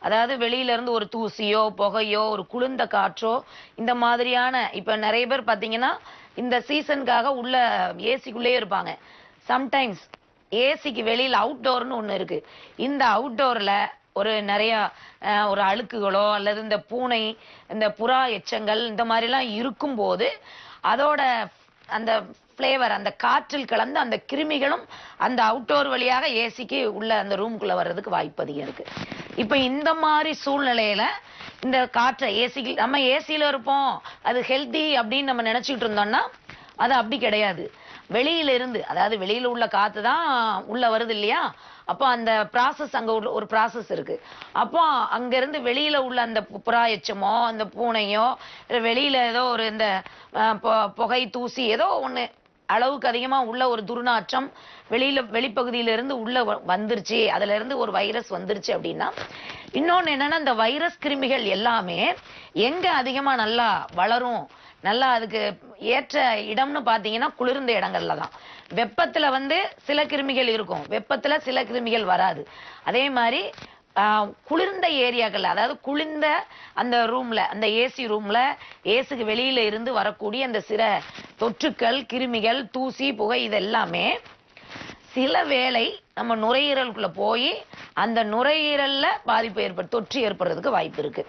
அதாவது வெளியில இருந்து ஒரு தூசியோ புகையோ ஒரு குளிர்ந்த காற்றோ இந்த மாதிரியான இப்ப நிறைய பேர் பாத்தீங்கன்னா இந்த சீசனுக்காக உள்ள ஏசிக்குள்ளேயே இருப்பாங்க. சம்டைம்ஸ் ஏசிக்கு வெளியில அவுட்டோர்னு ஒண்ணு இருக்கு. இந்த அவுட்டோர்ல ஒரு நிறைய ஒரு அழுக்குகளோ அல்லது இந்த பூனை இந்த புறா எச்சங்கள் இந்த மாதிரிலாம் இருக்கும்போது அதோட அந்த ஃப்ளேவர் அந்த காற்றில் கலந்து அந்த கிருமிகளும் அந்த அவுட்டோர் வழியாக ஏசிக்கு உள்ள அந்த ரூம்குள்ள வர்றதுக்கு வாய்ப்பு அதிகம் இருக்கு. இப்போ இந்த மாதிரி சூழ்நிலையில இந்த காற்றை ஏசிக்கு நம்ம ஏசியில இருப்போம். அது ஹெல்தி அப்படின்னு நம்ம நினைச்சிட்டு இருந்தோம்னா அது அப்படி கிடையாது. வெளியில இருந்து அதாவது வெளியில உள்ள காத்து தான் உள்ள வருது இல்லையா? அப்போ அந்த ப்ராசஸ் அங்கே உள்ள ஒரு ப்ராசஸ் இருக்கு. அப்போ அங்கேருந்து வெளியில் வெளியில உள்ள அந்த புறா எச்சமோ அந்த பூனையோ இல்ல வெளியில ஏதோ ஒரு இந்த புகை தூசி ஏதோ ஒன்று அளவுக்கு அதிகமாக உள்ள ஒரு துர்நாற்றம் வெளியில் வெளிப்பகுதியிலிருந்து உள்ளே உள்ள வ- வந்துருச்சு. அதிலிருந்து ஒரு வைரஸ் வந்துருச்சு அப்படின்னா இன்னொன்று என்னென்னா இந்த வைரஸ் கிருமிகள் எல்லாமே எங்கே அதிகமாக நல்லா வளரும் நல்லா அதுக்கு ஏற்ற இடம்னு பார்த்தீங்கன்னா குளிர்ந்த இடங்கள்ல தான். வெப்பத்தில் வந்து சில கிருமிகள் இருக்கும். வெப்பத்தில் சில கிருமிகள் வராது. அதே மாதிரி குளிர்ந்த ஏரியாக்கள் அதாவது குளிர்ந்த அந்த ரூம்ல அந்த ஏசி ரூம்ல ஏசிக்கு வெளியில இருந்து வரக்கூடிய அந்த சிற தொற்றுக்கள் கிருமிகள் தூசி புகை இது எல்லாமே சில வேளை நம்ம நுரையீரலுக்குள்ள போய் அந்த நுரையீரல்ல பாதிப்பு ஏற்படு தொற்று ஏற்படுறதுக்கு வாய்ப்பு இருக்கு.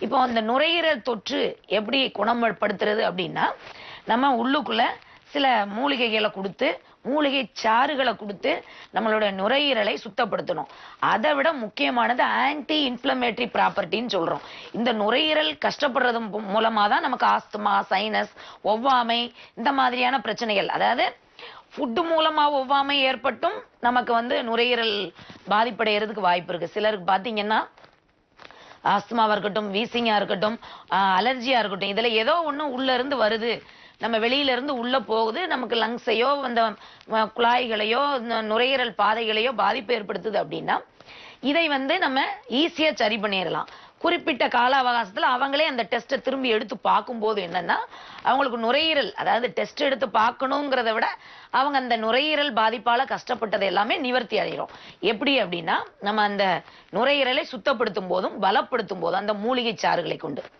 இப்போ அந்த நுரையீரல் தொற்று எப்படி குணப்படுத்துறது அப்படின்னா நம்ம உள்ளுக்குள்ள சில மூலிகைகளை கொடுத்து மூலிகை சாறுகளை கொடுத்து நம்மளோட நுரையீரலை சுத்தப்படுத்தணும். அதை விட முக்கியமானது ஆன்டி இன்ஃப்ளமேட்டரி ப்ராப்பர்ட்டின்னு சொல்கிறோம் இந்த நுரையீரல் கஷ்டப்படுறது மூலமாக தான் நமக்கு ஆஸ்துமா சைனஸ் ஒவ்வாமை இந்த மாதிரியான பிரச்சனைகள். அதாவது ஃபுட்டு மூலமாக ஒவ்வாமை ஏற்பட்டும் நமக்கு வந்து நுரையீரல் பாதிப்படைகிறதுக்கு வாய்ப்பு இருக்குது சிலருக்கு பார்த்தீங்கன்னா ஆஸ்துமாவாக இருக்கட்டும் வீசிங்காக இருக்கட்டும் அலர்ஜியாக இருக்கட்டும் இதில் ஏதோ ஒன்று உள்ளேருந்து வருது. நம்ம வெளியில இருந்து போகுது நமக்கு லங்ஸையோ அந்த குழாய்களையோ நுரையீரல் பாதைகளையோ பாதிப்பு ஏற்படுத்துது அப்படின்னா இதை வந்து நம்ம ஈஸியாக சரி பண்ணிடலாம் குறிப்பிட்ட கால அவகாசத்தில் அவங்களே அந்த டெஸ்ட்டை திரும்பி எடுத்து பார்க்கும்போது என்னென்னா அவங்களுக்கு நுரையீரல் அதாவது டெஸ்ட் எடுத்து பார்க்கணுங்கிறத விட அவங்க அந்த நுரையீரல் பாதிப்பால் கஷ்டப்பட்டது எல்லாமே நிவர்த்தி அடைகிறோம் எப்படி அப்படின்னா நம்ம அந்த நுரையீரலை சுத்தப்படுத்தும் போதும் பலப்படுத்தும் போதும் அந்த மூலிகை சாறுகளை கொண்டு.